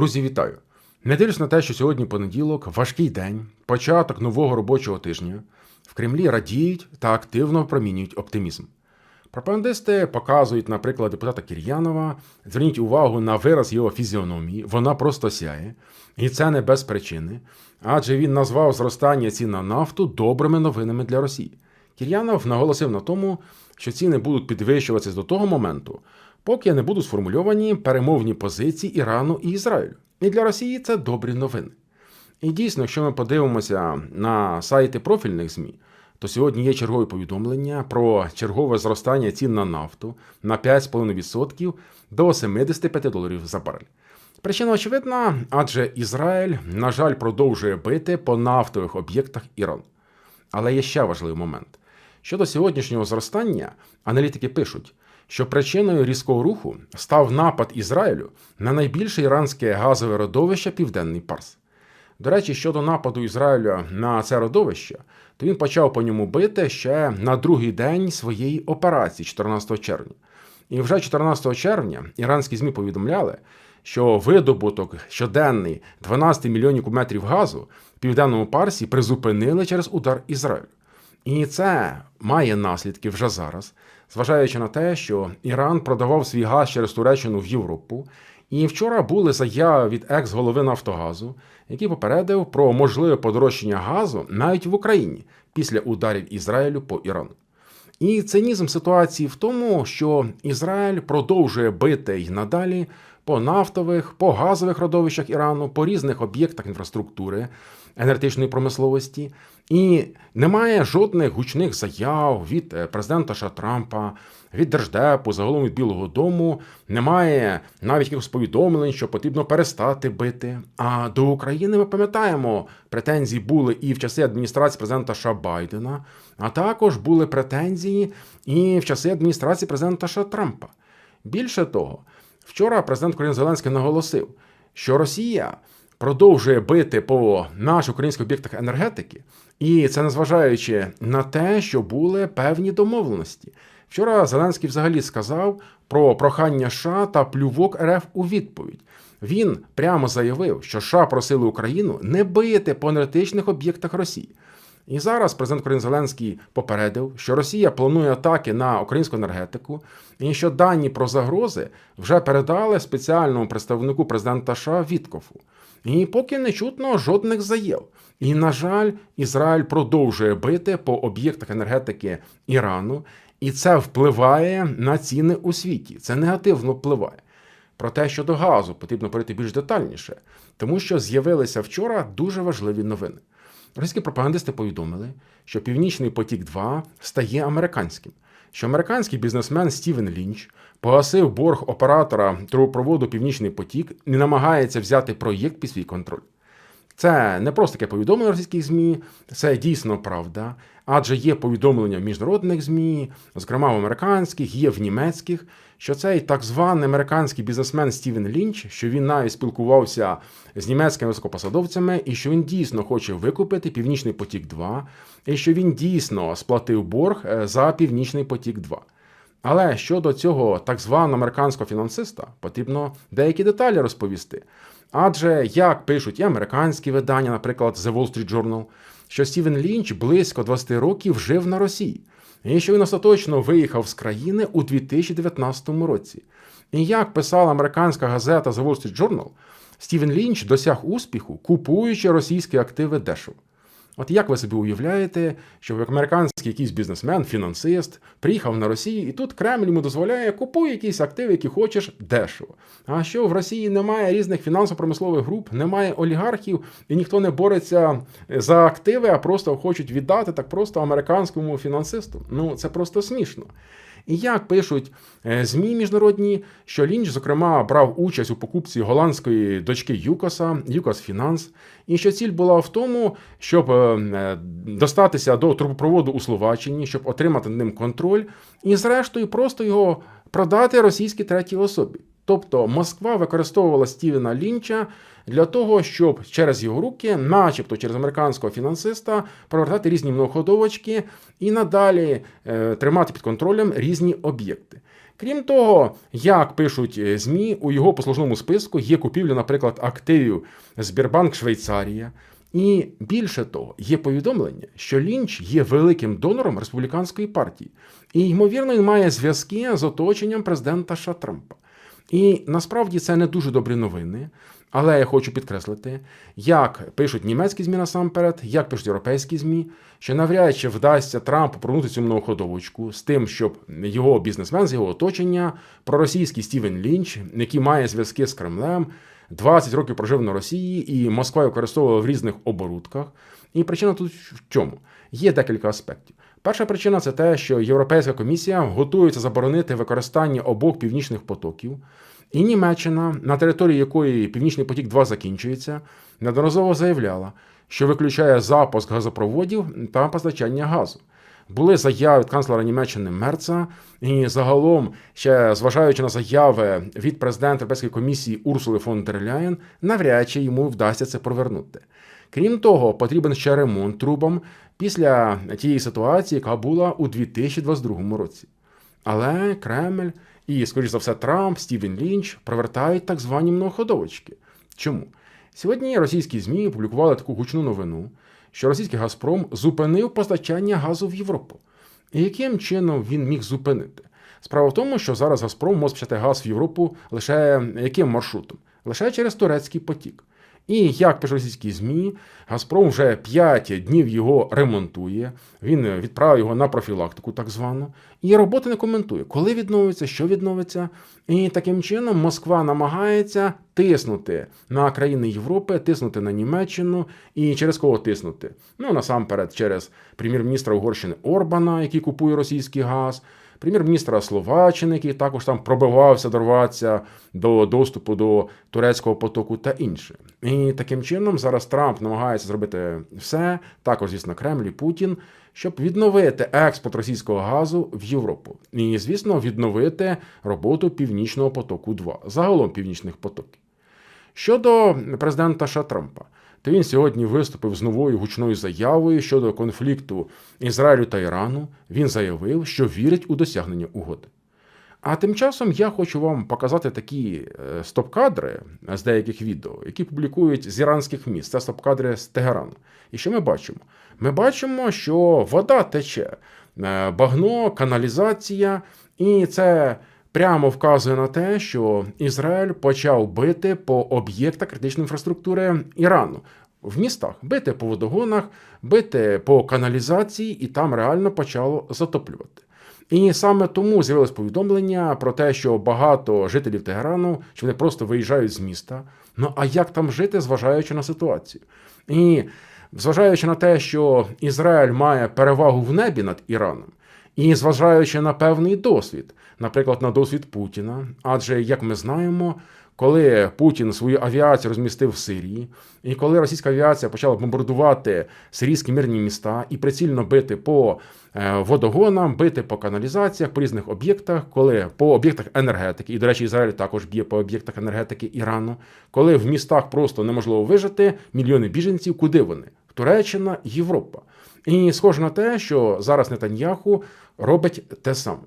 Друзі, вітаю! Не дивлюсь на те, що сьогодні понеділок, важкий день, початок нового робочого тижня. В Кремлі радіють та активно промінюють оптимізм. Пропагандисти показують, наприклад, депутата Кір'янова. Зверніть увагу на вираз його фізіономії, вона просто сяє, і це не без причини, адже він назвав зростання цін на нафту добрими новинами для Росії. Кір'янов наголосив на тому, що ціни будуть підвищуватися до того моменту, поки не будуть сформульовані перемовні позиції Ірану і Ізраїлю. І для Росії це добрі новини. І дійсно, якщо ми подивимося на сайти профільних ЗМІ, то сьогодні є чергові повідомлення про чергове зростання цін на нафту на 5,5% до 75 доларів за барель. Причина очевидна, адже Ізраїль, на жаль, продовжує бити по нафтових об'єктах Ірану. Але є ще важливий момент. Щодо сьогоднішнього зростання, аналітики пишуть, що причиною різкого руху став напад Ізраїлю на найбільше іранське газове родовище Південний Парс. До речі, щодо нападу Ізраїля на це родовище, то він почав по ньому бити ще на другий день своєї операції, 14 червня. І вже 14 червня іранські ЗМІ повідомляли, що видобуток щоденний 12 мільйонів кубометрів газу в південному парсі призупинили через удар Ізраїлю. І це має наслідки вже зараз, зважаючи на те, що Іран продавав свій газ через Туреччину в Європу. І вчора були заяви від екс-голови Нафтогазу, який попередив про можливе подорожчання газу навіть в Україні після ударів Ізраїлю по Ірану. І цинізм ситуації в тому, що Ізраїль продовжує бити й надалі по нафтових, по газових родовищах Ірану, по різних об'єктах інфраструктури, енергетичної промисловості, і немає жодних гучних заяв від е, президента Ша Трампа, від Держдепу, загалом від Білого Дому. Немає навіть якихось повідомлень, що потрібно перестати бити. А до України ми пам'ятаємо, претензії були і в часи адміністрації президента Ша Байдена, а також були претензії і в часи адміністрації президента Ша Трампа. Більше того, вчора президент Корін Зеленський наголосив, що Росія продовжує бити по наших українських об'єктах енергетики, і це незважаючи на те, що були певні домовленості. Вчора Зеленський взагалі сказав про прохання США та плювок РФ у відповідь. Він прямо заявив, що США просили Україну не бити по енергетичних об'єктах Росії. І зараз президент Корін Зеленський попередив, що Росія планує атаки на українську енергетику, і що дані про загрози вже передали спеціальному представнику президента США Віткофу. І поки не чутно жодних заяв. І, на жаль, Ізраїль продовжує бити по об'єктах енергетики Ірану, і це впливає на ціни у світі. Це негативно впливає. Проте щодо газу потрібно перейти більш детальніше, тому що з'явилися вчора дуже важливі новини. Російські пропагандисти повідомили, що Північний потік 2 стає американським, що американський бізнесмен Стівен Лінч погасив борг оператора трубопроводу Північний потік і намагається взяти проєкт під свій контроль. Це не просто таке повідомлення російських ЗМІ, це дійсно правда. Адже є повідомлення в міжнародних ЗМІ, зокрема в американських, є в німецьких, що цей так званий американський бізнесмен Стівен Лінч, що він навіть спілкувався з німецькими високопосадовцями, і що він дійсно хоче викупити Північний потік 2 і що він дійсно сплатив борг е, за Північний потік 2 але щодо цього так званого американського фінансиста потрібно деякі деталі розповісти. Адже, як пишуть і американські видання, наприклад, The Wall Street Journal, що Стівен Лінч близько 20 років жив на Росії, і що він остаточно виїхав з країни у 2019 році. І як писала американська газета The Wall Street Journal, Стівен Лінч досяг успіху, купуючи російські активи дешево. От як ви собі уявляєте, що американський якийсь бізнесмен, фінансист, приїхав на Росію, і тут Кремль йому дозволяє купуй якісь активи, які хочеш дешево. А що в Росії немає різних фінансово-промислових груп, немає олігархів, і ніхто не бореться за активи, а просто хочуть віддати так просто американському фінансисту. Ну це просто смішно. І як пишуть е, ЗМІ міжнародні, що Лінч, зокрема, брав участь у покупці голландської дочки Юкоса, Юкос Фінанс, і що ціль була в тому, щоб е, достатися до трубопроводу у Словаччині, щоб отримати ним контроль, і, зрештою, просто його продати російській третій особі. Тобто Москва використовувала Стівена Лінча для того, щоб через його руки, начебто через американського фінансиста, провертати різні многоходовочки і надалі е, тримати під контролем різні об'єкти. Крім того, як пишуть е, ЗМІ, у його послужному списку є купівля, наприклад, активів Сбербанк Швейцарія. І більше того, є повідомлення, що Лінч є великим донором республіканської партії, і ймовірно він має зв'язки з оточенням президента США Трампа. І насправді це не дуже добрі новини. Але я хочу підкреслити, як пишуть німецькі змі насамперед, як пишуть європейські змі, що навряд чи вдасться Трампу пронути цю многоходовочку з тим, щоб його бізнесмен з його оточення, проросійський Стівен Лінч, який має зв'язки з Кремлем, 20 років прожив на Росії, і Москва використовувала в різних оборудках. І причина тут в чому? Є декілька аспектів. Перша причина це те, що Європейська комісія готується заборонити використання обох північних потоків. І Німеччина, на території якої Північний потік 2 закінчується, неодноразово заявляла, що виключає запуск газопроводів та постачання газу. Були заяви канцлера Німеччини Мерца, і загалом, ще зважаючи на заяви від президента Європейської комісії Урсули фон дер Ляєн, навряд чи йому вдасться це провернути. Крім того, потрібен ще ремонт трубам після тієї ситуації, яка була у 2022 році. Але Кремль і, скоріш за все, Трамп, Стівен Лінч провертають так звані многоходовочки. Чому? Сьогодні російські ЗМІ опублікували таку гучну новину, що російський Газпром зупинив постачання газу в Європу. І яким чином він міг зупинити? Справа в тому, що зараз Газпром може почати газ в Європу лише яким маршрутом? Лише через турецький потік. І як пише російські ЗМІ, Газпром вже 5 днів його ремонтує. Він відправив його на профілактику, так звану, і роботи не коментує, коли відновиться, що відновиться. І таким чином Москва намагається тиснути на країни Європи, тиснути на Німеччину і через кого тиснути? Ну насамперед, через прем'єр-міністра Угорщини Орбана, який купує російський газ прем'єр-міністра Словаччини, який також там пробивався дорватися до доступу до турецького потоку та інше. І таким чином зараз Трамп намагається зробити все, також, звісно, Кремль і Путін, щоб відновити експорт російського газу в Європу. І, звісно, відновити роботу Північного потоку. 2 загалом північних потоків. Щодо президента Ша Трампа то він сьогодні виступив з новою гучною заявою щодо конфлікту Ізраїлю та Ірану. Він заявив, що вірить у досягнення угоди. А тим часом я хочу вам показати такі е, стоп-кадри з деяких відео, які публікують з іранських міст. Це стоп-кадри з Тегерану. І що ми бачимо? Ми бачимо, що вода тече, е, багно, каналізація, і це прямо вказує на те, що Ізраїль почав бити по об'єктах критичної інфраструктури Ірану. В містах бити по водогонах, бити по каналізації, і там реально почало затоплювати. І саме тому з'явилось повідомлення про те, що багато жителів Тегерану що вони просто виїжджають з міста. Ну а як там жити, зважаючи на ситуацію? І зважаючи на те, що Ізраїль має перевагу в небі над Іраном, і зважаючи на певний досвід, наприклад, на досвід Путіна, адже як ми знаємо. Коли Путін свою авіацію розмістив в Сирії, і коли російська авіація почала бомбардувати сирійські мирні міста і прицільно бити по е, водогонам, бити по каналізаціях, по різних об'єктах, коли по об'єктах енергетики, і, до речі, Ізраїль також б'є по об'єктах енергетики Ірану, коли в містах просто неможливо вижити мільйони біженців, куди вони? Туреччина, Європа. І схоже на те, що зараз Нетаньяху робить те саме.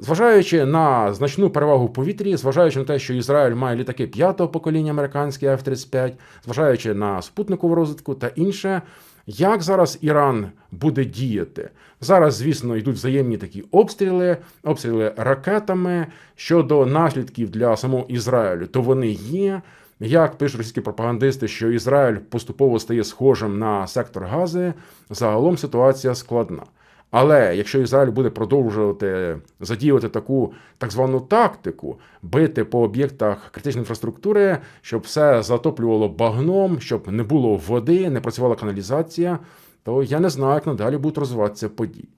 Зважаючи на значну перевагу в повітрі, зважаючи на те, що Ізраїль має літаки п'ятого покоління американські F-35, зважаючи на спутникову розвитку та інше, як зараз Іран буде діяти? Зараз, звісно, йдуть взаємні такі обстріли, обстріли ракетами щодо наслідків для самого Ізраїлю, то вони є. Як пишуть російські пропагандисти, що Ізраїль поступово стає схожим на сектор Гази, загалом ситуація складна. Але якщо Ізраїль буде продовжувати задіювати таку так звану тактику, бити по об'єктах критичної інфраструктури, щоб все затоплювало багном, щоб не було води, не працювала каналізація, то я не знаю, як надалі будуть розвиватися події.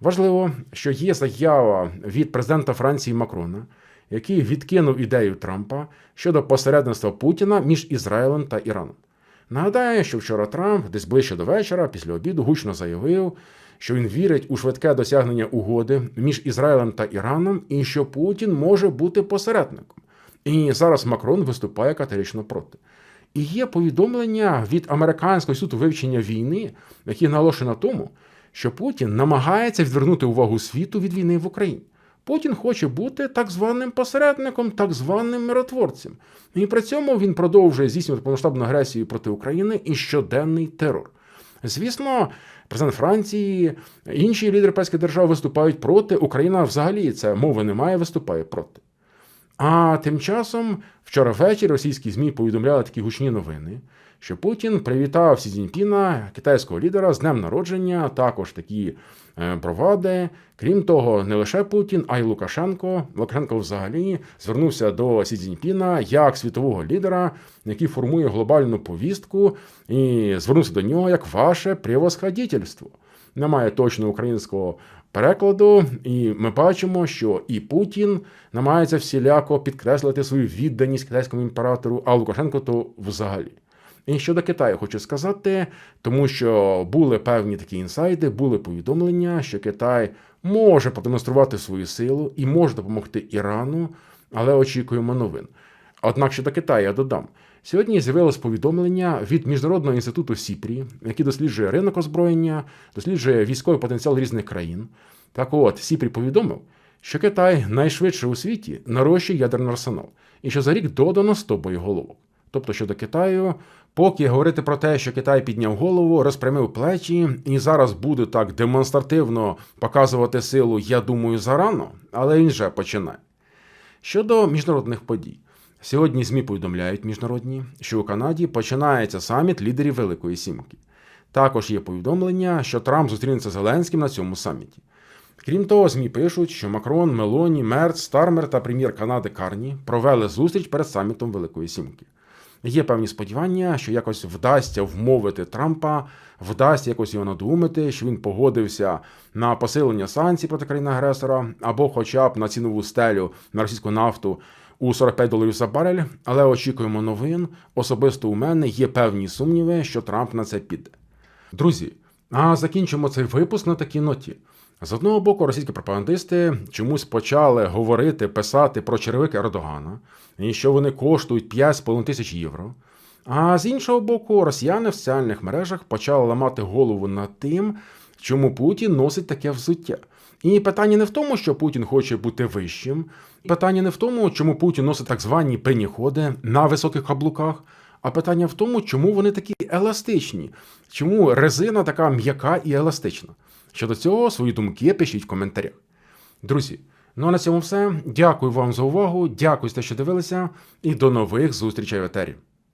Важливо, що є заява від президента Франції Макрона, який відкинув ідею Трампа щодо посередництва Путіна між Ізраїлем та Іраном. Нагадаю, що вчора Трамп десь ближче до вечора, після обіду, гучно заявив, що він вірить у швидке досягнення угоди між Ізраїлем та Іраном, і що Путін може бути посередником. І зараз Макрон виступає категорично проти. І є повідомлення від Американського інституту вивчення війни, які наголошує на тому, що Путін намагається відвернути увагу світу від війни в Україні. Путін хоче бути так званим посередником, так званим миротворцем. І при цьому він продовжує здійснювати повномасштабну агресію проти України і щоденний терор. Звісно, президент Франції, інші лідери європейських держав виступають проти. Україна взагалі це мови немає, виступає проти. А тим часом вчора ввечері російські ЗМІ повідомляли такі гучні новини, що Путін привітав Сі Цзіньпіна, китайського лідера, з днем народження, також такі е, бровади. Крім того, не лише Путін, а й Лукашенко. Лукашенко взагалі звернувся до Сі Цзіньпіна як світового лідера, який формує глобальну повістку, і звернувся до нього як ваше превосходительство. Немає точного українського перекладу, і ми бачимо, що і Путін намагається всіляко підкреслити свою відданість китайському імператору, а Лукашенко то взагалі. І щодо Китаю хочу сказати, тому що були певні такі інсайди, були повідомлення, що Китай може продемонструвати свою силу і може допомогти Ірану, але очікуємо новин. Однак щодо Китаю я додам. Сьогодні з'явилось повідомлення від Міжнародного інституту Сіпрі, який досліджує ринок озброєння, досліджує військовий потенціал різних країн. Так от, Сіпрі повідомив, що Китай найшвидше у світі нарощує ядерний арсенал, і що за рік додано 100 боєголовок. Тобто щодо Китаю, поки говорити про те, що Китай підняв голову, розпрямив плечі і зараз буде так демонстративно показувати силу, я думаю, зарано, але він вже починає. Щодо міжнародних подій. Сьогодні ЗМІ повідомляють міжнародні, що у Канаді починається саміт лідерів Великої Сімки. Також є повідомлення, що Трамп зустрінеться з Зеленським на цьому саміті. Крім того, ЗМІ пишуть, що Макрон, Мелоні, Мерц, Стармер та прем'єр Канади Карні провели зустріч перед самітом Великої Сімки. Є певні сподівання, що якось вдасться вмовити Трампа, вдасться якось його надумати, що він погодився на посилення санкцій проти країни-агресора або, хоча б на цінову стелю на російську нафту у 45 доларів за барель. Але очікуємо новин. Особисто у мене є певні сумніви, що Трамп на це піде. Друзі, а закінчимо цей випуск на такій ноті. З одного боку, російські пропагандисти чомусь почали говорити, писати про черевики Ердогана, і що вони коштують 5,5 тисяч євро. А з іншого боку, росіяни в соціальних мережах почали ламати голову над тим, чому Путін носить таке взуття. І питання не в тому, що Путін хоче бути вищим, питання не в тому, чому Путін носить так звані пеніходи на високих каблуках. А питання в тому, чому вони такі еластичні, чому резина така м'яка і еластична. Щодо цього, свої думки пишіть в коментарях. Друзі, ну а на цьому все. Дякую вам за увагу, дякую за те, що дивилися, і до нових зустрічей в етері.